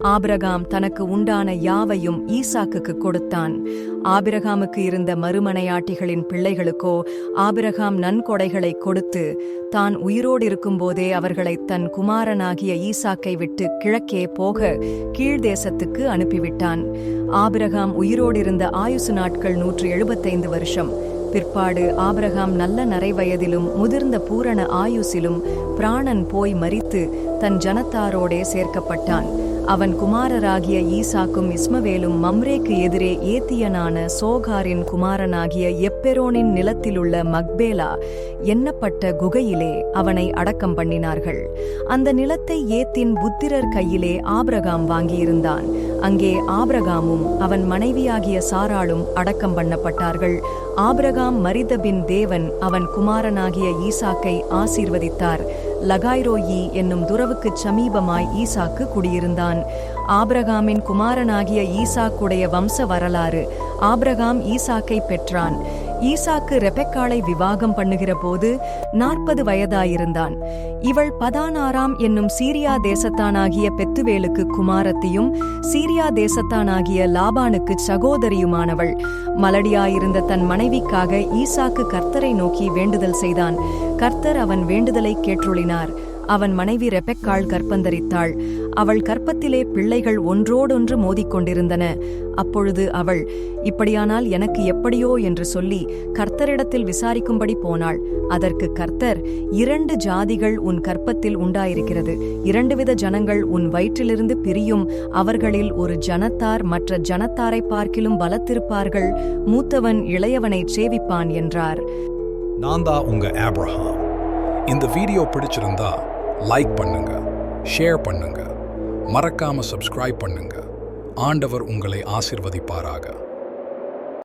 Abraham தனக்கு உண்டான யாவையும் ஈசாக்குக்கு கொடுத்தான். ஆபிரகாமுக்கு இருந்த மறுமனையாட்டிகளின் பிள்ளைகளுக்கோ ஆபிரகாம் நன்கொடைகளை கொடுத்து தான் உயிரோடு இருக்கும்போதே அவர்களை தன் குமாரனாகிய ஈசாக்கை விட்டு கிழக்கே போக கீழ்தேசத்துக்கு அனுப்பிவிட்டான். ஆபிரகாம் உயிரோடிருந்த ஆயுசு நாட்கள் நூற்று எழுபத்தைந்து வருஷம். பிற்பாடு ஆபிரகாம் நல்ல நரைவயதிலும் முதிர்ந்த பூரண ஆயுசிலும் பிராணன் போய் மறித்து தன் ஜனத்தாரோடே சேர்க்கப்பட்டான். அவன் குமாரராகிய ஈசாக்கும் இஸ்மவேலும் மம்ரேக்கு எதிரே ஏத்தியனான சோகாரின் குமாரனாகிய எப்பெரோனின் நிலத்திலுள்ள மக்பேலா எண்ணப்பட்ட குகையிலே அவனை அடக்கம் பண்ணினார்கள். அந்த நிலத்தை ஏத்தின் புத்திரர் கையிலே ஆபிரகாம் வாங்கியிருந்தான். அங்கே ஆபிரகாமும் அவன் மனைவியாகிய சாராளும் அடக்கம் பண்ணப்பட்டார்கள். ஆபிரகாம் மரிதபின் தேவன் அவன் குமாரனாகிய ஈசாக்கை ஆசீர்வதித்தார். லகாய்ரோயி என்னும் துறவுக்குச் சமீபமாய் ஈசாக்கு குடியிருந்தான். ஆபிரகாமின் குமாரனாகிய ஈசாக்குடைய வம்ச வரலாறு ஆபிரகாம் ஈசாக்கை பெற்றான். ஈசாக்கு ரெபெக்காளை விவாகம் பண்ணுகிற போது நாற்பது வயதாயிருந்தான். இவள் பதானாராம் என்னும் சீரியா தேசத்தானாகிய பெத்துவேலுக்கு குமாரத்தியும் சீரியா தேசத்தானாகிய லாபானுக்கு சகோதரியுமானவள். மலடியாயிருந்த தன் மனைவிக்காக ஈசாக்கு கர்த்தரை நோக்கி வேண்டுதல் செய்தான். கர்த்தர் அவன் வேண்டுதலை கேட்டுளினார் அவன் மனைவி ரெபெக்காள் கற்பந்தரித்தாள் அவள் கற்பத்திலே பிள்ளைகள் ஒன்றோடொன்று மோதிக்கொண்டிருந்தன. அப்பொழுது அவள் இப்படியானால் எனக்கு எப்படியோ? என்று சொல்லி கர்த்தரிடத்தில் விசாரிக்கும்படி போனாள். அதற்கு கர்த்தர் இரண்டு ஜாதிகள் உன் கற்பத்தில் உண்டாயிருக்கிறது. இரண்டு வித ஜனங்கள் உன் வயிற்றிலிருந்து பிரியும். அவர்களில் ஒரு ஜனத்தார் மற்ற ஜனத்தாரை பார்க்கிலும் பலத்திருப்பார்கள். மூத்தவன் இளையவனைச் சேவிப்பான் என்றார். நான் தான் உங்கள் ஆப்ரஹாம் இந்த வீடியோ பிடிச்சிருந்தா லைக் பண்ணுங்க ஷேர் பண்ணுங்க மறக்காம சப்ஸ்கிரைப் பண்ணுங்க. ஆண்டவர் உங்களை ஆசிர்வதிப்பாராக.